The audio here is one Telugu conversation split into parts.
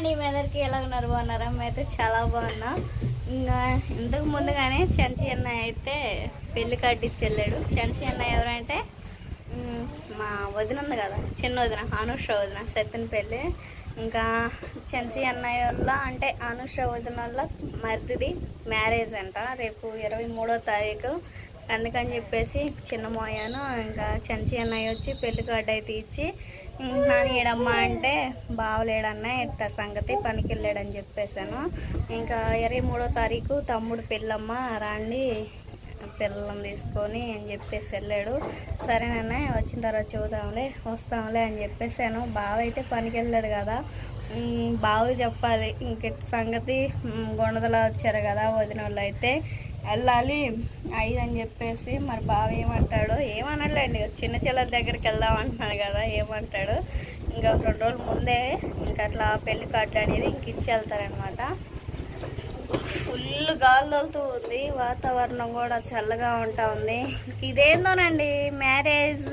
అండి మీ అందరికీ ఎలా ఉన్నారు? బాగున్నారా? అయితే చాలా బాగున్నాం. ఇంకా ఇంతకు ముందుగానే చెంచి అన్నయ్య అయితే పెళ్ళి కట్టించి వెళ్ళాడు. చెంచి అన్నయ్య ఎవరంటే మా వదిన ఉంది కదా చిన్న వదిన అనుష వదిన సత్యన పెళ్ళి. ఇంకా చెంచి అన్నయ్య వల్ల అంటే అనుష వదిన వల్ల మరిది మ్యారేజ్ అంట. రేపు ఇరవై మూడో తారీఖు అందుకని చెప్పేసి చిన్న మోయాను ఇంకా చెంచి అన్నయ్య వచ్చి పెళ్ళి కార్డు అయితే ఇచ్చి నాని ఏడమ్మా అంటే బావలేడన్నా ఇట్ట సంగతి పనికి వెళ్ళాడని చెప్పేశాను ఇంకా ఇరవై మూడో తారీఖు తమ్ముడు పెళ్ళమ్మ రాండి పిల్లలను తీసుకొని అని చెప్పేసి వెళ్ళాడు. సరేనన్న వచ్చిన తర్వాత చూద్దాంలే వస్తాంలే అని చెప్పేసాను. బావ అయితే పనికి వెళ్ళాడు కదా బావి చెప్పాలి ఇంక సంగతి ఉమ్, గుణదల వచ్చారు కదా వదిన వాళ్ళు అయితే. వెళ్ళాలి. ఐదు అని చెప్పేసి మరి బావ ఏమంటాడో ఏమనలేండి. చిన్న చిల్లల దగ్గరికి వెళ్దాం అంటున్నాడు కదా ఏమంటాడు? ఇంకా రెండు రోజుల ముందే ఇంకా అట్లా పెళ్ళి కార్డు అనేది ఇంక ఇచ్చి వెళ్తారనమాట ఫుల్ గాలి తోలుతూ ఉంది. వాతావరణం కూడా చల్లగా ఉంటా ఉంది. ఇదేందోనండి మ్యారేజ్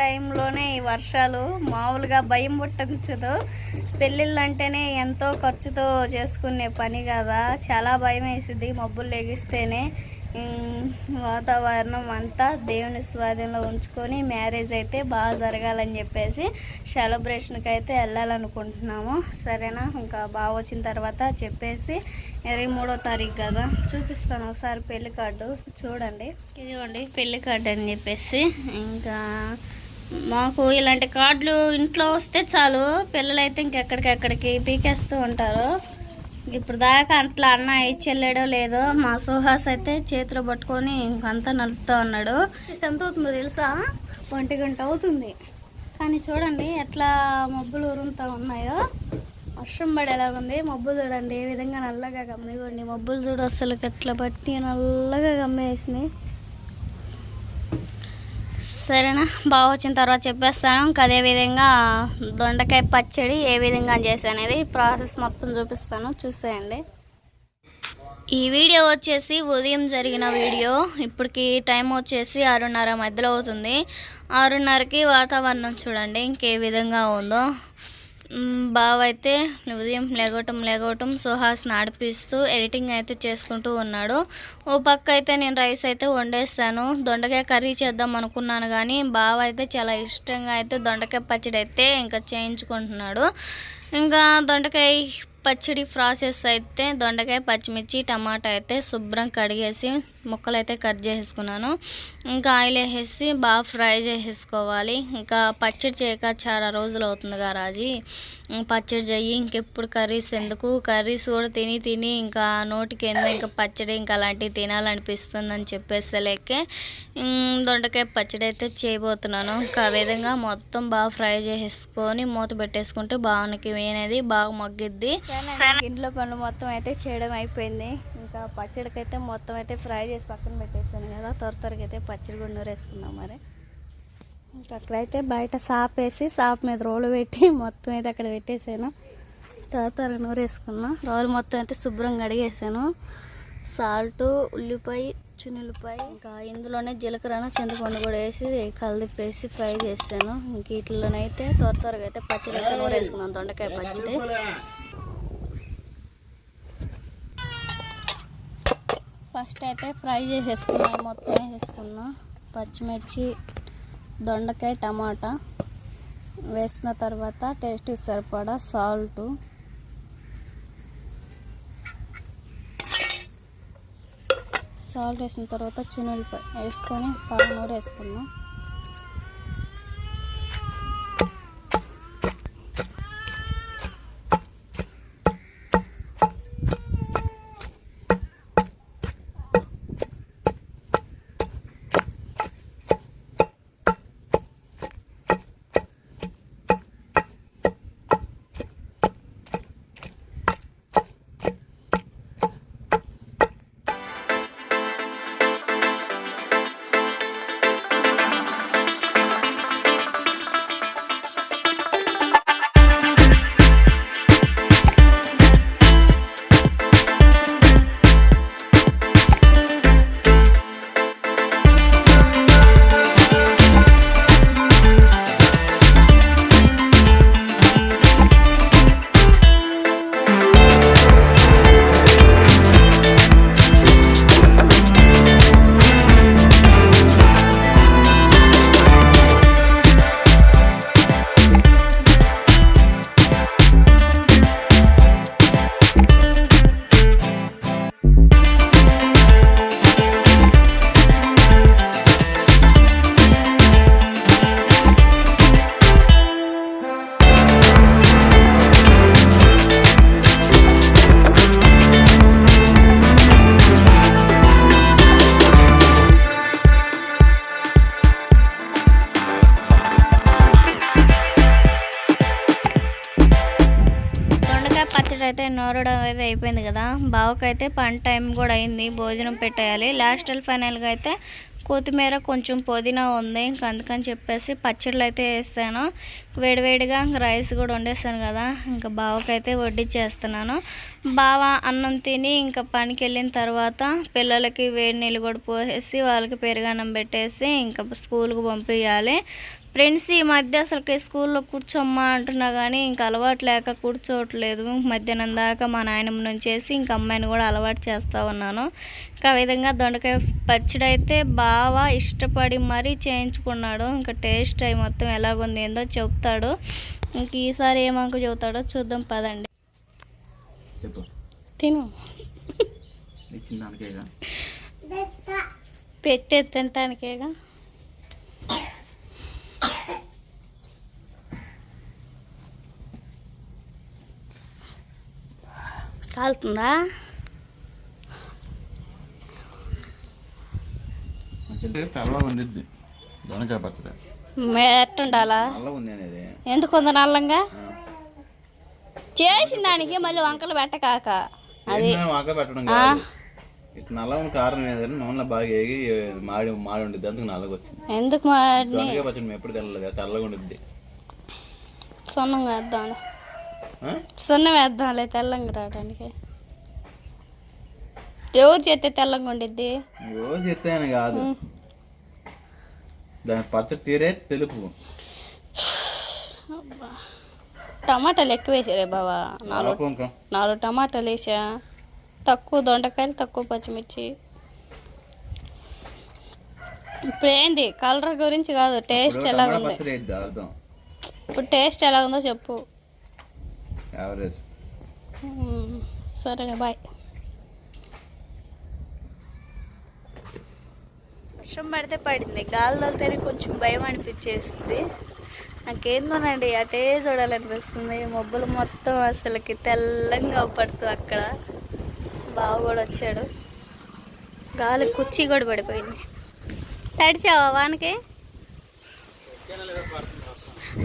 టైంలోనే ఈ వర్షాలు మామూలుగా భయం పుట్టించదు. పెళ్ళిళ్ళు అంటేనే ఎంతో ఖర్చుతో చేసుకునే పని కదా. చాలా భయం వేసింది మబ్బులు లెగిస్తేనే. వాతావరణం అంతా దేవుని స్వాధీనంలో ఉంచుకొని మ్యారేజ్ అయితే బాగా జరగాలని చెప్పేసి సెలబ్రేషన్కి అయితే వెళ్ళాలనుకుంటున్నాము. సరేనా? ఇంకా బాగా వచ్చిన తర్వాత చెప్పేసి ఇరవై మూడో తారీఖు కదా. చూపిస్తాను ఒకసారి పెళ్ళి కార్డు. చూడండి. ఇదిగోండి పెళ్ళి కార్డు అని చెప్పేసి. ఇంకా మాకు ఇలాంటి కార్డులు ఇంట్లో వస్తే చాలు. పిల్లలైతే ఇంకెక్కడికెక్కడికి పీకేస్తూ ఉంటారు. ఇప్పుడు దాకా అట్లా అన్న ఇచ్చి వెళ్ళాడో లేదో మా సుహాస్ అయితే చేతిలో పట్టుకొని ఇంకంతా నలుపుతా ఉన్నాడు. ఎంత అవుతుందో తెలుసా? ఒంటి గంట అవుతుంది. కానీ చూడండి ఎట్లా మబ్బులు ఉరుముతా ఉన్నాయో. వర్షం పడేలా ఉంది. మబ్బులు చూడండి ఏ విధంగా నల్లగా గమ్మిగోండి. మబ్బులు చూడు అసలు ఎట్లా పట్టి నల్లగా గమ్మేసింది. సరేనా? బాగా వచ్చిన తర్వాత చెప్పేస్తాను. ఇంకా అదేవిధంగా దొండకాయ పచ్చడి ఏ విధంగా చేసా అనేది ప్రాసెస్ మొత్తం చూపిస్తాను. చూసేయండి. ఈ వీడియో వచ్చేసి ఉదయం జరిగిన వీడియో. ఇప్పటికి టైం వచ్చేసి ఆరున్నర మధ్యలో అవుతుంది. ఆరున్నరకి వాతావరణం చూడండి ఇంకే విధంగా ఉందో. బావ అయితే ఉదయం లేగవటం లేగవటం సుహాస్ నడిపిస్తూ ఎడిటింగ్ అయితే చేసుకుంటూ ఉన్నాడు. ఓ పక్క అయితే నేను రైస్ అయితే వండేస్తాను. దొండకాయ కర్రీ చేద్దాం అనుకున్నాను కానీ బావ అయితే చాలా ఇష్టంగా అయితే దొండకాయ పచ్చడి అయితే ఇంకా చేయించుకుంటున్నాడు. ఇంకా దొండకాయ పచ్చడి ప్రాసెస్ అయితే దొండకాయ పచ్చిమిర్చి టమాటా అయితే శుభ్రం కడిగేసి ముక్కలు అయితే కట్ చేసుకున్నాను ఇంకా ఆయిల్ వేసేసి బాగా ఫ్రై చేసేసుకోవాలి. ఇంకా పచ్చడి చేయక చాలా రోజులు అవుతుంది కదా రాజీ. పచ్చడి చెయ్యి ఇంకెప్పుడు కర్రీస్ ఎందుకు? కర్రీస్ కూడా తిని తిని ఇంకా నోటికి ఎంత ఇంకా పచ్చడి ఇంకా అలాంటివి తినాలనిపిస్తుందని చెప్పేస్తే లేకే దొండకాయ పచ్చడి అయితే చేయబోతున్నాను. ఇంకా ఆ విధంగా మొత్తం బాగా ఫ్రై చేసేసుకొని మూత పెట్టేసుకుంటే బాగా అనేది బాగా మగ్గిద్ది. ఇంట్లో పనులు మొత్తం అయితే చేయడం అయిపోయింది. ఇంకా పచ్చడికి అయితే మొత్తం అయితే ఫ్రై చేసి పక్కన పెట్టేసాను కదా త్వర త్వరగా అయితే పచ్చడి కూడా నూరేసుకున్నాం మరి. ఇంకా అక్కడైతే బయట సాప్ వేసి సాప్ మీద రోలు పెట్టి మొత్తం అయితే అక్కడ పెట్టేసాను త్వర త్వరగా నూరేసుకున్నా. రోలు మొత్తం అయితే శుభ్రంగా అడిగేసాను సాల్ట్ ఉల్లిపాయ చున్నులపాయ ఇంకా ఇందులోనే జీలకర్ర చింతపండు కూడా వేసి కలిపేసి ఫ్రై చేసాను ఇంక వీటిలోనైతే త్వర త్వరగా అయితే పచ్చడి నూరు వేసుకున్నాను దొండకాయ పచ్చడి. ఫస్ట్ అయితే ఫ్రై చేసేసుకున్నాం మొత్తం వేసుకున్నాం పచ్చిమిర్చి దొండకాయ టమాటా వేసిన తర్వాత టేస్ట్కి సరిపడా సాల్ట్. సాల్ట్ వేసిన తర్వాత చునులపాయ వేసుకొని పాలనూరు వేసుకున్నాం. నోరడం అయితే అయిపోయింది కదా. బావకైతే పని టైం కూడా అయింది భోజనం పెట్టేయాలి. లాస్ట్ ఫైనల్గా అయితే కొత్తిమీర కొంచెం పుదీనా ఉంది ఇంక అందుకని చెప్పేసి పచ్చళ్ళు అయితే వేస్తాను. వేడివేడిగా ఇంక రైస్ కూడా వండేస్తాను కదా. ఇంకా బావకైతే వడ్డించేస్తున్నాను బావ అన్నం తిని ఇంకా పనికి వెళ్ళిన తర్వాత పిల్లలకి వేడి నీళ్ళు కూడా పోసేసి వాళ్ళకి పెరుగన్నం పెట్టేసి ఇంకా స్కూల్కి పంపించాలి ఫ్రెండ్స్ ఈ మధ్య అసలుకి స్కూల్లో కూర్చోమ్మా అంటున్నా కానీ ఇంకా అలవాటు లేక కూర్చోవట్లేదు. మధ్యాహ్నం దాకా మా నాయనమ్మ నుంచేసి ఇంకా అమ్మాయిని కూడా అలవాటు చేస్తూ ఉన్నాను. ఇంకా ఆ విధంగా దొండకాయ పచ్చడి అయితే బాగా ఇష్టపడి మరీ చేయించుకున్నాడు. ఇంకా టేస్ట్ అయి మొత్తం ఎలాగుంది ఏందో చెప్తాడు. ఇంక ఈసారి ఏమంకు చెబుతాడో చూద్దాం పదండి. చెప్పు. తిను. పెట్టే తినటానికేగా? కాలుతుందా? ఎట్టుండాలా? ఎందుకు ఉంది నల్లంగా. చేసిన దానికి మళ్ళీ వంకలు పెట్టకాక. అది ఏంటి మేడం ఆక పెట్టడం కాదు. ఇట్లా నల్ల ఉన్న కారణం ఏంటంటే నూనెలో బాగా ఏగి మాడి మాడి ఉండిద్ది. అందుకు నల్లగా వచ్చింది. ఎందుకు పచ్చడి మేము ఎప్పుడు తెల్లలేదు తెల్లగా ఉండిద్ది. సున్నం వేద్దాం? సున్నం వేద్దాంలే తెల్లంగా రావడానికి ఎవరు చేస్తే తెల్లంగా ఉండిద్ది? రోజు ఎత్తాయని కాదు. దాని పచ్చడి తీరే తెలుపు. టమాటాలు ఎక్కువ వేసారే బావా? నాలుగు నాలుగు టమాటాలు వేసా. తక్కువ దొండకాయలు తక్కువ పచ్చిమిర్చి. ఇప్పుడు ఏంది? కలర్ గురించి కాదు టేస్ట్ ఇప్పుడు ఎలా టమాటా ఉంది పచ్చడి వేద్ది అర్థం. ఇప్పుడు టేస్ట్ ఎలా ఉందో చెప్పు. యావరేజ్. సరేలే బాయ్ వర్షం పడితే పడింది. గాలి తోలితేనే కొంచెం భయం అనిపించేసింది. నాకేందోనండి అటే చూడాలనిపిస్తుంది. మబ్బులు మొత్తం అసలుకి తెల్లంగా పడుతూ అక్కడ. బావ కూడా వచ్చాడు. గాలి కుర్చీ కూడా పడిపోయింది. తడిచావా వానికి?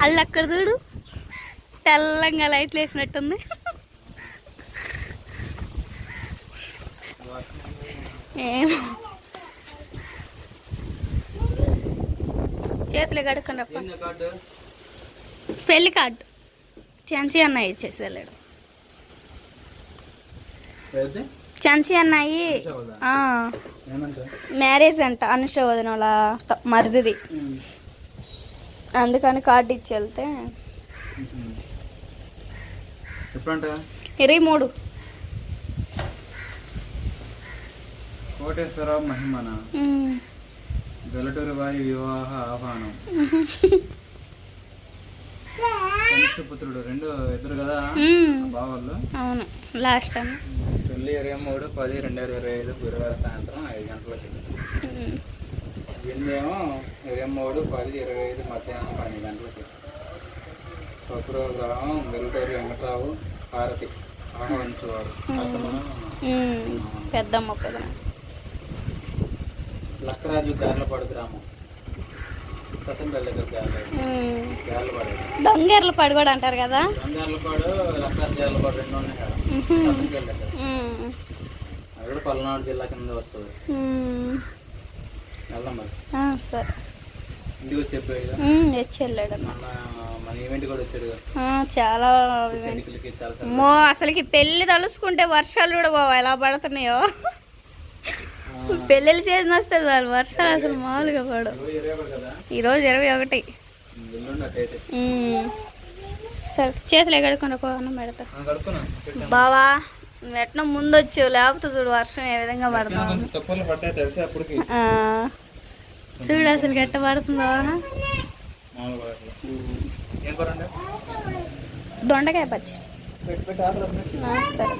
అల్లు అక్కడ చూడు. తెల్లంగా లైట్లు వేసినట్టుంది. ఏమో. చేతులు కడుక్కున్నప్ప. పెళ్ళి కార్డు. చంచి అన్నయ్య ఇచ్చేసి వెళ్ళాడు. చంచి అన్నయ్యి ఏమంటే మ్యారేజ్ అంట అనుష వదిన వాళ్ళ మరిదిది. అందుకని కార్డు ఇచ్చి వెళ్తే ఎప్పుడంట? ఇరవై మూడు. కోటేశ్వరరావు మహిమన. గలటూరి వారి వివాహ ఆహ్వానం. పుత్రుడు రెండు ఇద్దరు కదా. బావాళ్ళు? అవును లాస్ట్ టైం. పెళ్ళి ఇరవై మూడు పది రెండు వేల ఇరవై ఐదు గురువారం సాయంత్రం ఐదు గంటలకి. ఎనిమిదేమో ఇరవై మూడు పది ఇరవై ఐదు మధ్యాహ్నం పన్నెండు గంటలకి. స్వగృహగ్రహం వెంకట్రావు ఆహ్వానించేవారు. అతను పెద్దమ్మ పెద్ద లక్కరాజు గార్లపాడు గ్రామం. సత్యంపల్లి దగ్గర గార్లపాడు. కూడా అంటారు కదా? గార్లపాడు లక్కరాజు గార్లపాడు రెండు ఉన్నాయి కదా. సత్యంపల్లి దగ్గర ఉమ్. అది కూడా పల్నాడు జిల్లా కింద వస్తుంది. వెళ్దాం మరి. సరే. చాలా మో అసలుకి పెళ్ళి తలుసుకుంటే వర్షాలు కూడా బావా ఎలా పడుతున్నాయో? పెళ్ళిళ్ళు సీజన్ వస్తే చాలు వర్షాలు అసలు మామూలుగా పడు ఈరోజు ఇరవై ఒకటి. సరే చేతులు ఎగడుకుని అన్నం పెడతా. బావా ఎట్లా ముందు వచ్చావు లేకపోతే చూడు వర్షం ఏ విధంగా పడుతుంది. చూడు అసలు గట్ట పడుతుంది దొండకాయ పచ్చి సరే.